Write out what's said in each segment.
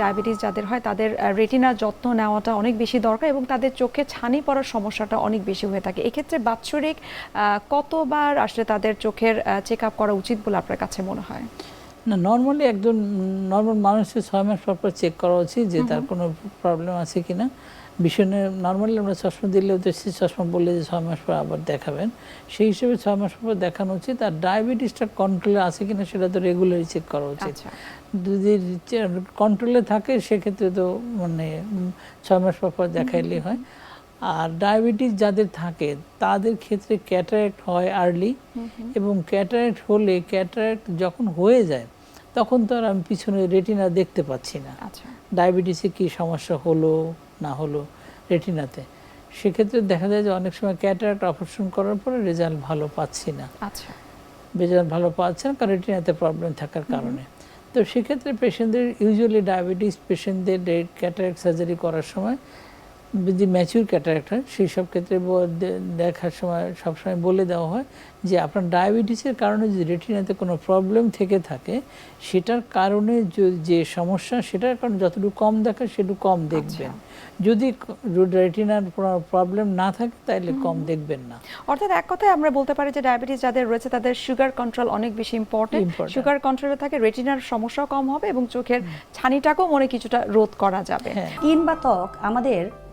Diabetes যাদের হয় তাদের রেটিনার যত্ন নেওয়াটা অনেক বেশি দরকার এবং তাদের চোখে ছানি পড়ার সমস্যাটা অনেক বেশি হয়ে থাকে। এক্ষেত্রে বাৎসরিক কতবার আসলে তাদের চোখের চেক আপ করা উচিত বলে আপনার কাছে মনে হয়? না নর্মালি একজন নর্মাল মানুষের ছয় মাস পর পর চেক করা উচিত যে তার কোনো প্রবলেম আছে কিনা। ভীষণে নর্মালি আমরা চশমা দিলেও তো সে চশমা বললে যে ছয় মাস পর আবার দেখাবেন। সেই হিসেবে ছয় মাস পর দেখানো উচিত আর ডায়াবেটিসটা কন্ট্রোলে আছে কিনা সেটা তো রেগুলারই চেক করা উচিত। আচ্ছা। যদি কন্ট্রোলে থাকে সেক্ষেত্রে তো মানে ছয় মাস পর পর দেখাইলেই হয়। আর ডায়াবেটিস যাদের থাকে তাদের ক্ষেত্রে ক্যাটারেক্ট হয় আর্লি এবং ক্যাটারেক্ট হলে ক্যাটারেক্ট যখন হয়ে যায় তখন তো আর আমি পিছনে রেটিনা দেখতে পাচ্ছি না। আচ্ছা। ডায়াবেটিসে কি সমস্যা হলো? না হলো রেটিনাতে। সেক্ষেত্রে দেখা যায় যে অনেক সময় ক্যাটারাক্ট অপারেশন করার পরে রেজাল্ট ভালো পাচ্ছি না। আচ্ছা। রেজাল্ট ভালো পাচ্ছে না কারণ রেটিনাতে প্রবলেম থাকার কারণে। তো সেক্ষেত্রে পেশেন্টদের ইউজুয়ালি ডায়াবেটিস পেশেন্টদের ক্যাটারাক্ট সার্জারি করার সময় যদি ম্যাচিউর ক্যাটারাক্ট হয় সেই সব ক্ষেত্রে দেখার সময় সবসময় বলে দেওয়া হয় যে আপনার ডায়াবেটিসের কারণে যদি রেটিনাতে কোনো প্রবলেম থেকে থাকে সেটার কারণে যে সমস্যা সেটার কারণে যতটুকু কম দেখা সেটুকু কম দেখবেন। যদি রেটিনার কোনো প্রবলেম না থাকে তাহলে কম দেখবেন না। অর্থাৎ এক কথায় আমরা বলতে পারি যে ডায়াবেটিস যাদের রয়েছে তাদের সুগার কন্ট্রোল অনেক বেশি ইম্পর্টেন্ট. সুগার কন্ট্রোলে থাকে রেটিনার সমস্যাও কম হবে এবং চোখের ছানিটাকেও মনে কিছুটা রোধ করা যাবে। হ্যাঁ। স্কিন বা ত্বক আমাদের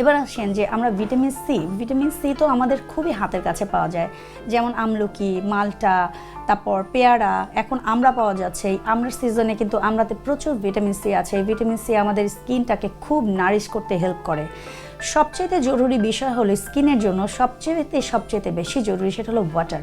এবার আসেন যে আমরা ভিটামিন সি ভিটামিন সি তো আমাদের খুবই হাতের কাছে পাওয়া যায়। যেমন আমলকি, মালটা, তারপর পেয়ারা, এখন আমরা পাওয়া যাচ্ছে, এই আমরার সিজনে কিন্তু আমরাতে প্রচুর ভিটামিন সি আছে ভিটামিন সি আমাদের স্কিনটাকে খুব নারিশ করতে হেল্প করে। সবচেয়ে জরুরি বিষয় হলো স্কিনের জন্য সবচেয়েতে সবচেয়ে বেশি জরুরি সেটা হলো ওয়াটার